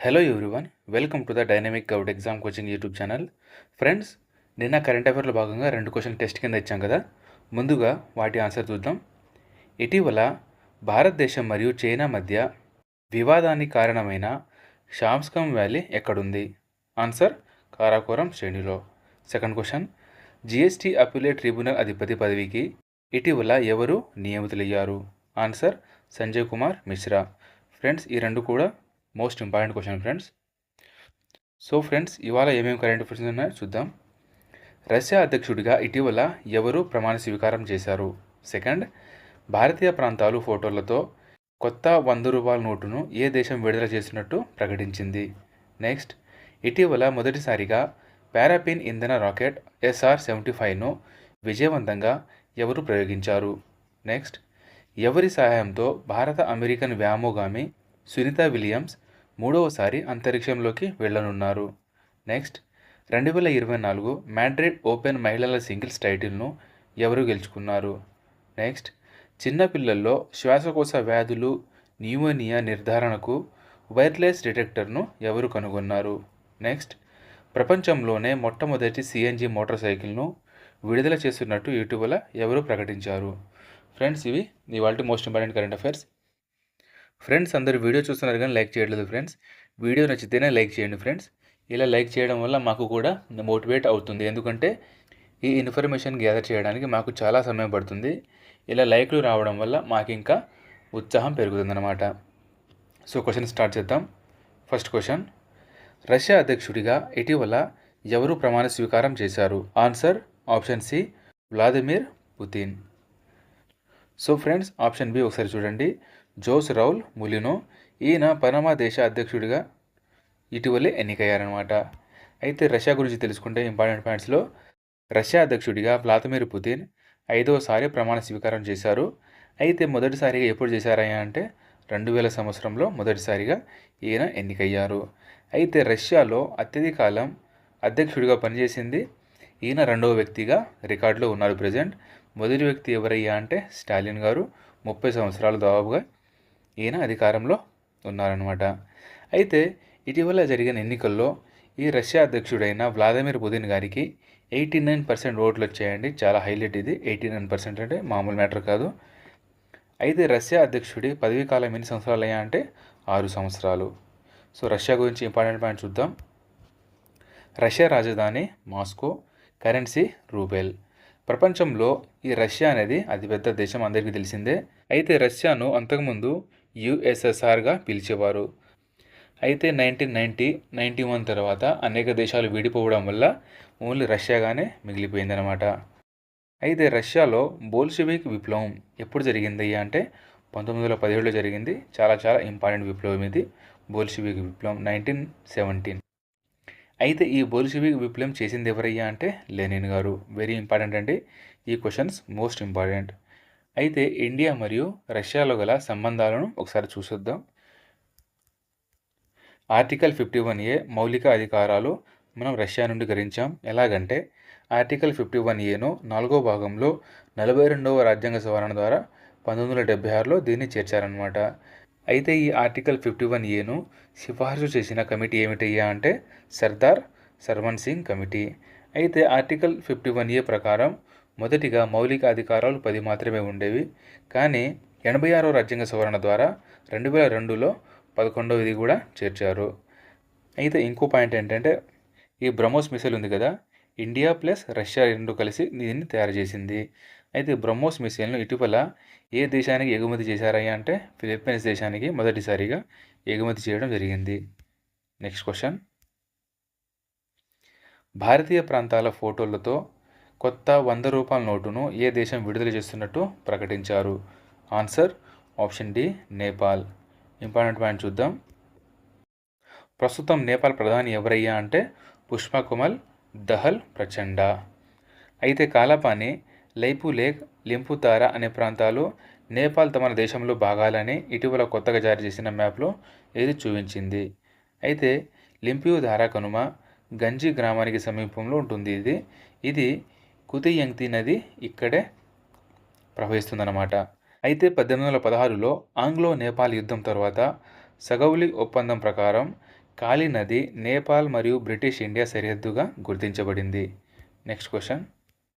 Hello everyone welcome to the dynamic Goud exam coaching YouTube channel friends నిన్న current అఫైర్లో భాగంగా రెండు question test కింద ఇచ్చాం కదా? ముందుగా వాటి ఆన్సర్ చూద్దాం. ఇటీవల భారతదేశం మరియు చైనా మధ్య వివాదానికి కారణమైన షామ్స్కమ్ వ్యాలీ ఎక్కడుంది? ఆన్సర్ కారాకోరం శ్రేణిలో. Second question GST appellate tribunal అధిపతి పదవికి ఇటీవల ఎవరు నియమితులయ్యారు? ఆన్సర్ సంజయ్ కుమార్ మిశ్రా. ఫ్రెండ్స్ ఈ రెండు కూడా most important question friends. So friends ఇవాళ ఏమేమి కరెంట్ అఫైర్స్ ఉన్నాయో చూద్దాం. రష్యా అధ్యక్షుడిగా ఇటీవల ఎవరు ప్రమాణ స్వీకారం చేశారు? సెకండ్ భారతీయ ప్రాంతాలు ఫోటోలతో కొత్త వంద రూపాయల నోటును ఏ దేశం విడుదల చేసినట్టు ప్రకటించింది? నెక్స్ట్ ఇటీవల మొదటిసారిగా పారాపిన్ ఇంధన రాకెట్ ఎస్ఆర్ సెవెంటీ ఫైవ్ను విజయవంతంగా ఎవరు ప్రయోగించారు? నెక్స్ట్ ఎవరి సహాయంతో భారత అమెరికన్ వ్యామోగామి సునీత విలియమ్స్ మూడవసారి అంతరిక్షంలోకి వెళ్ళనున్నారు. నెక్స్ట్ రెండు వేల ఇరవై నాలుగు మ్యాడ్రిడ్ ఓపెన్ మహిళల సింగిల్స్ టైటిల్ను ఎవరు గెలుచుకున్నారు? నెక్స్ట్ చిన్నపిల్లల్లో శ్వాసకోశ వ్యాధులు న్యూమోనియా నిర్ధారణకు వైర్లెస్ డిటెక్టర్ను ఎవరు కనుగొన్నారు? నెక్స్ట్ ప్రపంచంలోనే మొట్టమొదటి సిఎన్జి మోటార్ సైకిల్ను విడుదల చేస్తున్నట్టు ఇటీవల ఎవరు ప్రకటించారు? ఫ్రెండ్స్ ఇవి ఇవాళ most important current affairs. Friends అందరు వీడియో చూస్తున్నారు కానీ లైక్ చేయట్లేదు ఫ్రెండ్స్. వీడియో నచ్చితేనే లైక్ చేయండి ఫ్రెండ్స్. ఇలా లైక్ చేయడం వల్ల మాకు కూడా మోటివేట్ అవుతుంది. ఎందుకంటే ఈ ఇన్ఫర్మేషన్ గ్యాదర్ చేయడానికి మాకు చాలా సమయం పడుతుంది. ఇలా లైక్లు రావడం వల్ల మాకు ఇంకా ఉత్సాహం పెరుగుతుందన్నమాట. సో క్వశ్చన్ స్టార్ట్ చేద్దాం. First question. రష్యా అధ్యక్షుడిగా ఇటీవల ఎవరు ప్రమాణ స్వీకారం చేశారు? Answer option C Vladimir Putin. So friends option B ఒకసారి చూడండి. జోస్ రౌల్ ములినో ఈయన పనమా దేశ అధ్యక్షుడిగా ఇటీవలే ఎన్నికయ్యారనమాట అయితే రష్యా గురించి తెలుసుకుంటే ఇంపార్టెంట్ పాయింట్స్లో రష్యా అధ్యక్షుడిగా వ్లాదిమిర్ పుతిన్ ఐదవసారి ప్రమాణ స్వీకారం చేశారు. అయితే మొదటిసారిగా ఎప్పుడు చేశారయ్యా అంటే రెండు వేల సంవత్సరంలో మొదటిసారిగా ఈయన ఎన్నికయ్యారు. అయితే రష్యాలో అత్యధికాలం అధ్యక్షుడిగా పనిచేసింది ఈయన రెండవ వ్యక్తిగా రికార్డులో ఉన్నారు. ప్రజెంట్ మొదటి వ్యక్తి ఎవరయ్యా అంటే స్టాలిన్ గారు. ముప్పై సంవత్సరాల దాదాపుగా ఈయన అధికారంలో ఉన్నారనమాట అయితే ఇటీవల జరిగిన ఎన్నికల్లో ఈ రష్యా అధ్యక్షుడైన వ్లాదిమిర్ పుతిన్ గారికి ఎయిటీ నైన్ పర్సెంట్ ఓట్లు వచ్చాయండి చాలా హైలైట్ ఇది. ఎయిటీ నైన్ పర్సెంట్ అంటే మామూలు మ్యాటర్ కాదు. అయితే రష్యా అధ్యక్షుడి పదవీ కాలం ఎన్ని సంవత్సరాలు అయ్యా అంటే ఆరు సంవత్సరాలు. సో రష్యా గురించి ఇంపార్టెంట్ పాయింట్ చూద్దాం. రష్యా రాజధాని మాస్కో కరెన్సీ రూబెల్. ప్రపంచంలో ఈ రష్యా అనేది అతిపెద్ద దేశం అందరికీ తెలిసిందే. అయితే రష్యాను అంతకుముందు యుఎస్ఎస్ఆర్గా పిలిచేవారు. అయితే నైన్టీన్ నైంటీ నైంటీ వన్ తర్వాత అనేక దేశాలు విడిపోవడం వల్ల ఓన్లీ రష్యాగానే మిగిలిపోయిందనమాట అయితే రష్యాలో బోల్షివిక్ విప్లవం ఎప్పుడు జరిగింది అంటే పంతొమ్మిది వందల పదిహేడులో జరిగింది. చాలా చాలా ఇంపార్టెంట్ విప్లవం ఇది బోల్షివిక్ విప్లవం నైన్టీన్ సెవెంటీన్ అయితే ఈ బోల్షివిక్ విప్లవం చేసింది ఎవరయ్యా అంటే లెనిన్ గారు. వెరీ ఇంపార్టెంట్ అండి. ఈ క్వశ్చన్స్ మోస్ట్ ఇంపార్టెంట్ అయితే ఇండియా మరియు రష్యాలో గల సంబంధాలను ఒకసారి చూసొద్దాం. ఆర్టికల్ ఫిఫ్టీ వన్ ఏ మౌలిక అధికారాలు మనం రష్యా నుండి గ్రహించాం. ఎలాగంటే ఆర్టికల్ ఫిఫ్టీ వన్ ఏను నాలుగో భాగంలో నలభై రెండవ రాజ్యాంగ సవరణ ద్వారా పంతొమ్మిది వందల డెబ్బై ఆరులో దీన్ని చేర్చారనమాట అయితే ఈ ఆర్టికల్ ఫిఫ్టీ వన్ ఏను సిఫార్సు చేసిన కమిటీ ఏమిటయ్యా అంటే సర్దార్ సర్వన్ సింగ్ కమిటీ. అయితే ఆర్టికల్ ఫిఫ్టీ వన్ ఏ ప్రకారం మొదటిగా మౌలిక అధికారాలు పది మాత్రమే ఉండేవి. కానీ ఎనభై ఆరో రాజ్యాంగ సవరణ ద్వారా రెండు వేల రెండులో పదకొండవది కూడా చేర్చారు. అయితే ఇంకో పాయింట్ ఏంటంటే ఈ బ్రహ్మోస్ మిసైల్ ఉంది కదా ఇండియా ప్లస్ రష్యా రెండు కలిసి దీన్ని తయారు చేసింది. అయితే బ్రహ్మోస్ మిసైల్ను ఇటీవల ఏ దేశానికి ఎగుమతి చేశారయ్యా అంటే ఫిలిప్పీన్స్ దేశానికి మొదటిసారిగా ఎగుమతి చేయడం జరిగింది. Next question. భారతీయ ప్రాంతాల ఫోటోలతో కొత్త వంద రూపాయల నోటును ఏ దేశం విడుదల చేస్తున్నట్టు ప్రకటించారు? Answer option D Nepal. Important point చూద్దాం. ప్రస్తుతం నేపాల్ ప్రధాని ఎవరయ్యా అంటే పుష్పకుమల్ దహల్ ప్రచండ. అయితే కాలాపాని లైపు లేక్ లింపుతారా అనే ప్రాంతాలు నేపాల్ తమ దేశంలో భాగాలని ఇటీవల కొత్తగా జారీ చేసిన మ్యాప్లో ఇది చూపించింది. అయితే లింపియు ధారా కనుమ గంజి గ్రామానికి సమీపంలో ఉంటుంది ఇది. ఇది కుతియంగ్తి నది ఇక్కడే ప్రవహిస్తుందన్నమాట. అయితే పద్దెనిమిది వందల పదహారులో ఆంగ్లో నేపాల్ యుద్ధం తర్వాత సగౌలి ఒప్పందం ప్రకారం కాళీ నది నేపాల్ మరియు బ్రిటిష్ ఇండియా సరిహద్దుగా గుర్తించబడింది. Next question.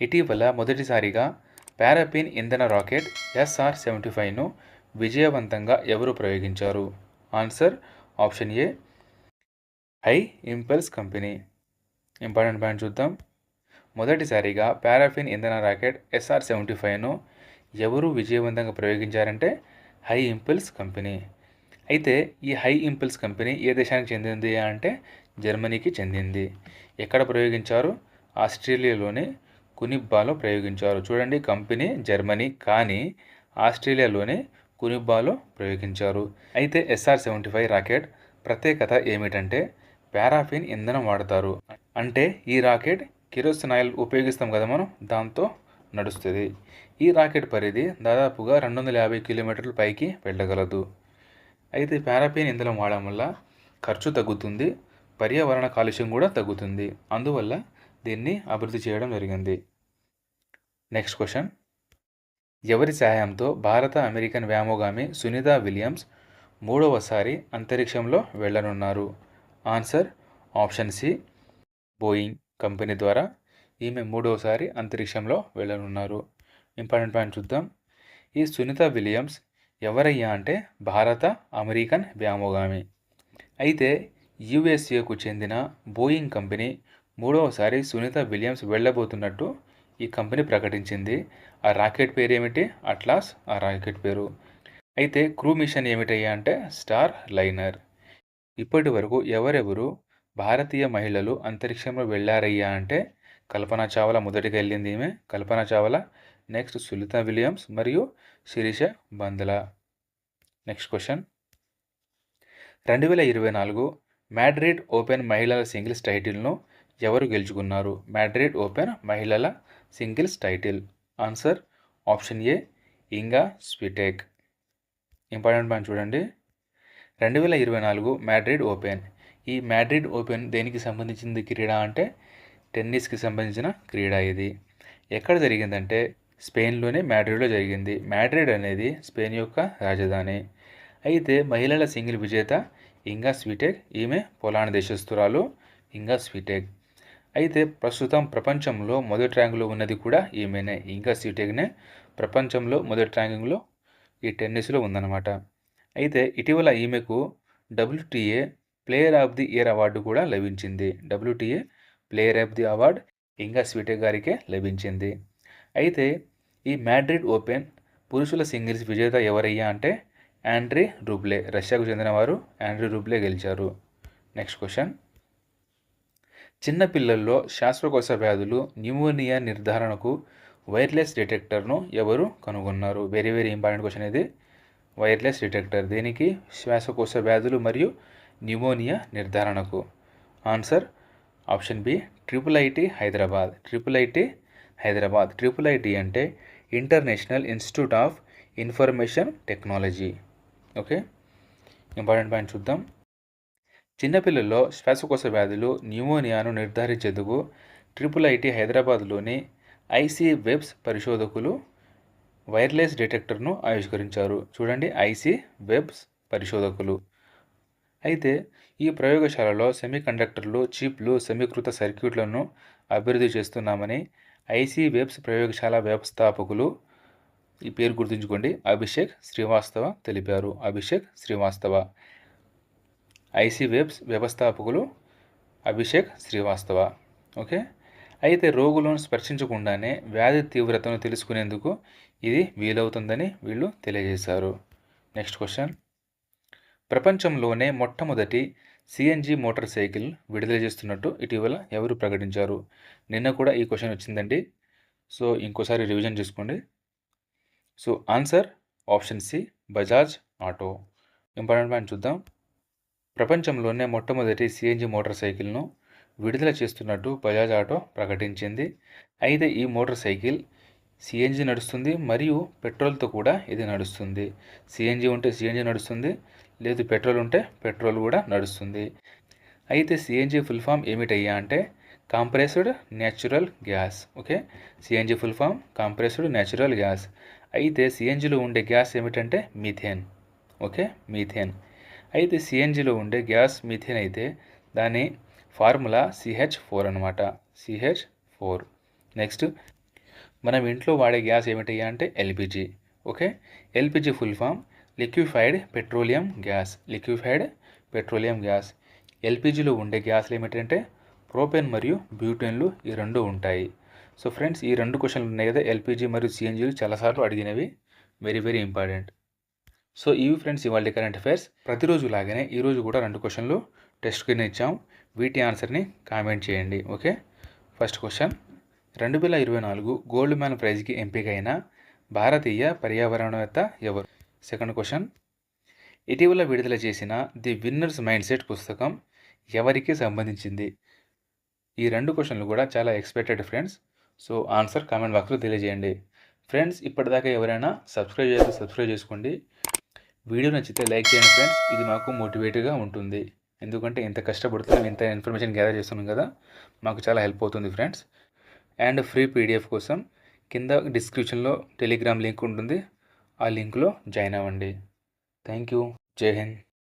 ఇటీవల మొదటిసారిగా పారాపిన్ ఇంధన రాకెట్ ఎస్ఆర్ సెవెంటీ ఫైవ్ను విజయవంతంగా ఎవరు ప్రయోగించారు? Answer option A. High impulse company. Important point చూద్దాం. మొదటిసారిగా పారాఫిన్ ఇంధన రాకెట్ ఎస్ఆర్ సెవెంటీ ఫైవ్ను ఎవరు విజయవంతంగా ప్రయోగించారంటే హై ఇంపల్స్ కంపెనీ. అయితే ఈ హై ఇంపల్స్ కంపెనీ ఏ దేశానికి చెందింది అంటే జర్మనీకి చెందింది. ఎక్కడ ప్రయోగించారు? ఆస్ట్రేలియాలోని కునిబ్బాలో ప్రయోగించారు. చూడండి కంపెనీ జర్మనీ కానీ ఆస్ట్రేలియాలోనే కునిబ్బాలో ప్రయోగించారు. అయితే ఎస్ఆర్ సెవెంటీ ఫైవ్ రాకెట్ ప్రత్యేకత ఏమిటంటే పారాఫిన్ ఇంధనం వాడతారు. అంటే ఈ రాకెట్ కిరోసిన్ ఆయిల్ ఉపయోగిస్తాం కదా మనం దాంతో నడుస్తుంది. ఈ రాకెట్ పరిధి దాదాపుగా రెండు వందల యాభై కిలోమీటర్ల పైకి వెళ్ళగలదు. అయితే పారాఫిన్ ఇంధనం వాడడం వల్ల ఖర్చు తగ్గుతుంది పర్యావరణ కాలుష్యం కూడా తగ్గుతుంది. అందువల్ల దీన్ని అభివృద్ధి చేయడం జరిగింది. Next question. ఎవరి సహాయంతో భారత అమెరికన్ వ్యామోగామి సునీత విలియమ్స్ మూడవసారి అంతరిక్షంలో వెళ్ళనున్నారు? Answer option C Boeing. Company ద్వారా ఈమె మూడవసారి అంతరిక్షంలో వెళ్ళనున్నారు. ఇంపార్టెంట్ పాయింట్ చూద్దాం. ఈ సునీత విలియమ్స్ ఎవరయ్యా అంటే భారత అమెరికన్ వ్యామోగామి. అయితే యుఎస్ఏకు చెందిన బోయింగ్ కంపెనీ మూడవసారి సునీత విలియమ్స్ వెళ్ళబోతున్నట్టు ఈ కంపెనీ ప్రకటించింది. ఆ రాకెట్ పేరు ఏమిటి అట్లాస్ ఆ రాకెట్ పేరు. అయితే క్రూ మిషన్ ఏమిటయ్యా అంటే స్టార్ లైనర్. ఇప్పటి వరకు ఎవరెవరు భారతీయ మహిళలు అంతరిక్షంలో వెళ్ళారయ్యా అంటే కల్పన చావ్లా మొదటిగా వెళ్ళింది ఈమె. కల్పన చావ్లా నెక్స్ట్ సులిత విలియమ్స్ మరియు శిరీష బందలా. నెక్స్ట్ క్వశ్చన్ రెండు వేల ఇరవై నాలుగు మ్యాడ్రిడ్ ఓపెన్ మహిళల సింగిల్స్ టైటిల్ను ఎవరు గెలుచుకున్నారు? మ్యాడ్రిడ్ ఓపెన్ మహిళల singles title. Answer option A Iga Swiatek important point చూడండి. రెండు వేల ఇరవై నాలుగు మ్యాడ్రిడ్ ఓపెన్ ఈ మ్యాడ్రిడ్ ఓపెన్ దేనికి సంబంధించింది క్రీడ అంటే టెన్నిస్కి సంబంధించిన క్రీడ ఇది. ఎక్కడ జరిగిందంటే స్పెయిన్లోనే మ్యాడ్రిడ్లో జరిగింది. మ్యాడ్రిడ్ అనేది స్పెయిన్ యొక్క రాజధాని. అయితే మహిళల సింగిల్ విజేత ఇంగా స్వీటెక్ ఈమె పొలాండ్ దేశస్తురాలు ఇంగా స్వీటెక్. అయితే ప్రస్తుతం ప్రపంచంలో మొదటి ర్యాంకులో ఉన్నది కూడా ఈమెనే. ఇంకా స్వీటెక్నే ప్రపంచంలో మొదటి ర్యాంకింగ్లో ఈ టెన్నిస్లో ఉందన్నమాట. అయితే ఇటీవల ఈమెకు WTA player of the year award కూడా లభించింది. WTA player of the award ఇంకా స్వీటే గారికే లభించింది. అయితే ఈ మ్యాడ్రిడ్ ఓపెన్ పురుషుల సింగిల్స్ విజేత ఎవరయ్యా అంటే యాండ్రీ రూబ్లే రష్యాకు చెందినవారు యాండ్రీ రూబ్లే గెలిచారు. నెక్స్ట్ క్వశ్చన్ చిన్నపిల్లల్లో శ్వాసకోశ వ్యాధులు న్యూమోనియా నిర్ధారణకు వైర్లెస్ డిటెక్టర్ను ఎవరు కనుగొన్నారు? వెరీ వెరీ ఇంపార్టెంట్ క్వశ్చన్ ఇది. Wireless detector. దీనికి? శ్వాసకోశ వ్యాధులు మరియు న్యూమోనియా నిర్ధారణకు. Answer option B triple IT Hyderabad. Triple IT Hyderabad. Triple IT అంటే international institute of information technology. Okay? Important point చూద్దాం. చిన్నపిల్లల్లో శ్వాసకోశ వ్యాధులు న్యూమోనియాను నిర్ధారించేందుకు ట్రిపుల్ ఐటీ హైదరాబాద్లోని ఐసీ వెబ్స్ పరిశోధకులు వైర్లెస్ డిటెక్టర్ను ఆవిష్కరించారు. చూడండి ఐసీ వెబ్స్ పరిశోధకులు. అయితే ఈ ప్రయోగశాలలో సెమీకండక్టర్లు చిప్లు సమీకృత సర్క్యూట్లను అభివృద్ధి చేస్తున్నామని ఐసీ వెబ్స్ ప్రయోగశాల వ్యవస్థాపకులు ఈ పేరు గుర్తుంచుకోండి. అభిషేక్ శ్రీవాస్తవ తెలిపారు. అభిషేక్ శ్రీవాస్తవ. ఐసీ వెబ్స్ వ్యవస్థాపకులు అభిషేక్ శ్రీవాస్తవ. ఓకే? అయితే రోగులను స్పర్శించకుండానే వ్యాధి తీవ్రతను తెలుసుకునేందుకు ఇది వీలవుతుందని వీళ్ళు తెలియజేశారు. Next question. ప్రపంచంలోనే మొట్టమొదటి సిఎన్జి మోటార్ సైకిల్ విడుదల చేస్తున్నట్టు ఇటీవల ఎవరు ప్రకటించారు? నిన్న కూడా ఈ క్వశ్చన్ వచ్చిందండి. సో ఇంకోసారి రివిజన్ చేసుకోండి. So answer option C Bajaj auto. Important point చూద్దాం. ప్రపంచంలోనే మొట్టమొదటి సిఎన్జి మోటార్ సైకిల్ను విడుదల చేస్తున్నట్టు బజాజ్ ఆటో ప్రకటించింది. అయితే ఈ మోటార్ సైకిల్ సిఎన్జి నడుస్తుంది మరియు పెట్రోల్తో కూడా ఇది నడుస్తుంది. సిఎన్జి ఉంటే సిఎన్జి నడుస్తుంది. లేదు పెట్రోల్ ఉంటే పెట్రోల్ కూడా నడుస్తుంది. అయితే సిఎన్జి ఫుల్ ఫామ్ ఏమిటయ్యా అంటే compressed natural gas okay CNG full form compressed natural gas అయితే సిఎన్జిలో ఉండే గ్యాస్ ఏమిటంటే మీథేన్ ఓకే మీథేన్ అయితే సిఎన్జిలో ఉండే గ్యాస్ మిథేన్ అయితే దాని ఫార్ములా సిహెచ్ ఫోర్ అనమాట సిహెచ్ ఫోర్ నెక్స్ట్ మనం ఇంట్లో వాడే గ్యాస్ ఏమిటయ్యా అంటే LPG okay LPG full form liquefied petroleum gas. Liquefied petroleum gas. ఎల్పిజిలో ఉండే గ్యాస్లు ఏమిటంటే ప్రోపెన్ మరియు బ్యూటెన్లు ఈ రెండు ఉంటాయి. సో ఫ్రెండ్స్ ఈ రెండు క్వశ్చన్లు ఉన్నాయి కదా ఎల్పిజి మరియు సిఎన్జీలు చాలాసార్లు అడిగినవి. Very very important. సో ఇవి ఫ్రెండ్స్ ఇవాళ కరెంట్ అఫైర్స్ ప్రతిరోజు లాగానే ఈరోజు కూడా రెండు క్వశ్చన్లు టెస్ట్ కింద ఇచ్చాం. వీటి ఆన్సర్ని కామెంట్ చేయండి ఓకే? First question. రెండు వేల ఇరవై నాలుగు గోల్డ్ మ్యాన్ ప్రైజ్కి ఎంపికైన భారతీయ పర్యావరణవేత్త ఎవరు? సెకండ్ క్వశ్చన్ ఇటీవల విడుదల చేసిన ది విన్నర్స్ మైండ్ సెట్ పుస్తకం ఎవరికి సంబంధించింది? ఈ రెండు క్వశ్చన్లు కూడా చాలా expected friends so answer comment బాక్స్లో తెలియజేయండి. ఫ్రెండ్స్ ఇప్పటిదాకా ఎవరైనా సబ్స్క్రైబ్ చేస్తే సబ్స్క్రైబ్ చేసుకోండి. వీడియో నచ్చితే లైక్ చేయండి ఫ్రెండ్స్ ఇది మాకు మోటివేట్గా ఉంటుంది. ఎందుకంటే ఇంత కష్టపడుతున్నాం ఇంత ఇన్ఫర్మేషన్ గ్యాదర్ చేస్తున్నాం కదా మాకు చాలా హెల్ప్ అవుతుంది ఫ్రెండ్స్ అండ్ ఫ్రీ పీడిఎఫ్ కోసం కింద డిస్క్రిప్షన్లో టెలిగ్రామ్ లింక్ ఉంటుంది. ఆ లింక్లో జాయిన్ అవ్వండి. Thank you. జై హింద్.